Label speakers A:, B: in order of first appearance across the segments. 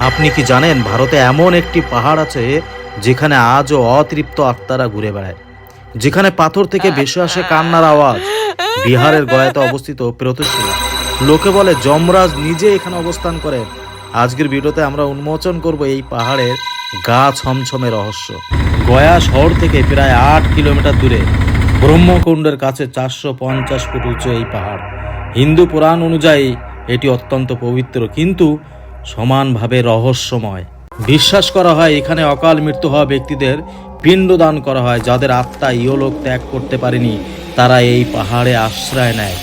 A: আপনি কি জানেন ভারতে এমন একটি পাহাড় আছে যেখানে আজও অতৃপ্ত আত্মারা ঘুরে বেড়ায়? যেখানে পাথর থেকে ভেসে আসে কান্নার আওয়াজ। বিহারের গয়াতে অবস্থিত প্রেতশিলা লোকে বলে যমরাজ নিজে এখানে অবস্থান করেন আজকের ভিডিওতে আমরা উন্মোচন করব এই পাহাড়ের গা ছমছমে রহস্য। গয়া শহর থেকে প্রায় আট কিলোমিটার দূরে। ব্রহ্মকুণ্ডের কাছে চারশো পঞ্চাশ ফুট উঁচু এই পাহাড়। হিন্দু পুরাণ অনুযায়ী এটি অত্যন্ত পবিত্র। কিন্তু সমানভাবে রহস্যময়। বিশ্বাস করা হয় এখানে অকাল মৃত্যু হওয়া ব্যক্তিদের পিণ্ডদান করা হয়, যাদের আত্মা ইহলোক ত্যাগ করতে পারেনি। তারা এই পাহাড়ে আশ্রয় নেয়।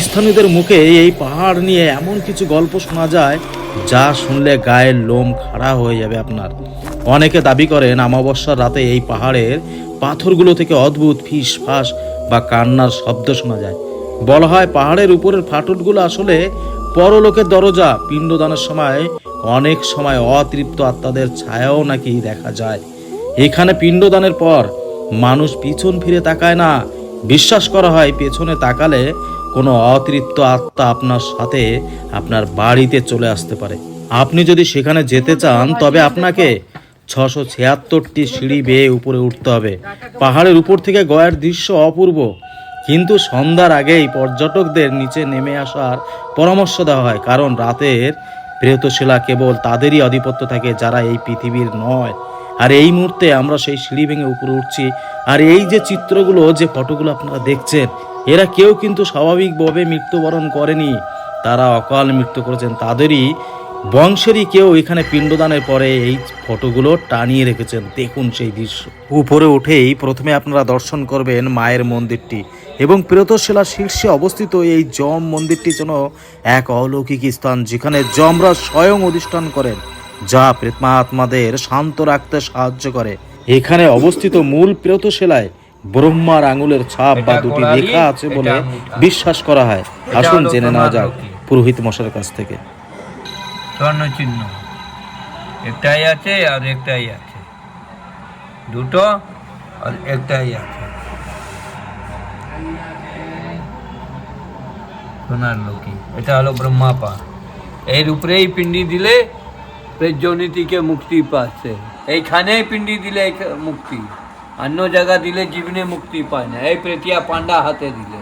A: স্থানীয়দের মুখে এই পাহাড় নিয়ে এমন কিছু গল্প শোনা যায়, যা শুনলে গায়ের লোম খাড়া হয়ে যাবে আপনার। অনেকে দাবি করেন, অমাবস্যার রাতে এই পাহাড়ের পাথরগুলো থেকে অদ্ভুত ফিস ফাস বা কান্নার শব্দ শোনা যায়। বলা হয় পাহাড়ের উপরের ফাটলগুলো আসলে পরলোকের দরজা পিণ্ডদানের সময় অনেক সময় অতৃপ্ত আত্মাদের ছায়াও নাকি দেখা যায়। এখানে পিণ্ডদানের পর মানুষ পিছন ফিরে তাকায় না। বিশ্বাস করা হয় পেছনে তাকালে কোনো অতৃপ্ত আত্মা আপনার সাথে আপনার বাড়িতে চলে আসতে পারে। আপনি যদি সেখানে যেতে চান, তবে আপনাকে ছশো ছিয়াত্তরটি সিঁড়ি বেয়ে উপরে উঠতে হবে। পাহাড়ের উপর থেকে গয়ার দৃশ্য অপূর্ব। কিন্তু সন্ধ্যার আগেই পর্যটকদের নিচে নেমে আসার পরামর্শ দেওয়া হয়, কারণ রাতের প্রেতশিলা কেবল তাদেরই আধিপত্য থাকে যারা এই পৃথিবীর নয়। আর এই মুহূর্তে আমরা সেই সিঁড়ি ভেঙে উপরে উঠছি, আর এই যে চিত্রগুলো, যে ফটোগুলো আপনারা দেখছেন, এরা কেউ কিন্তু স্বাভাবিকভাবে মৃত্যুবরণ করেনি। তারা অকাল মৃত্যু করেছেন, তাদেরই বংশেরই কেউ এখানে পিণ্ডদানের পরে এই ফটোগুলো টানিয়ে রেখেছেন। দেখুন সেই দৃশ্য। উপরে উঠেই প্রথমে আপনারা দর্শন করবেন মায়ের মন্দিরটি এবং প্রেতশিলার শীর্ষে অবস্থিত এই যম মন্দিরটি যেন এক অলৌকিক স্থান যেখানে যমরা স্বয়ং অধিষ্ঠান করেন যা প্রেতমাত্মাদের শান্ত রাখতে সাহায্য করে। এখানে অবস্থিত মূল প্রেতশিলায় ব্রহ্মার আঙুলের ছাপ বা দুটি লেখা আছে বলে বিশ্বাস করা হয়। আসুন জেনে নেওয়া যাক পুরোহিত মশার কাছ থেকে।
B: স্বর্ণ চিহ্ন। একটাই আছে আর একটাই আছে। দুটো আর একটাই আছে। সোনার লোকি এটা হলো ব্রহ্মাপা এর উপরেই পিণ্ডি দিলে প্রজ্জনী থেকে মুক্তি পাচ্ছে। এইখানেই পিণ্ডি দিলে মুক্তি। অন্য জায়গা দিলে জীবনে মুক্তি পায় না। এই প্রেতিয়া পান্ডা হাতে দিলে।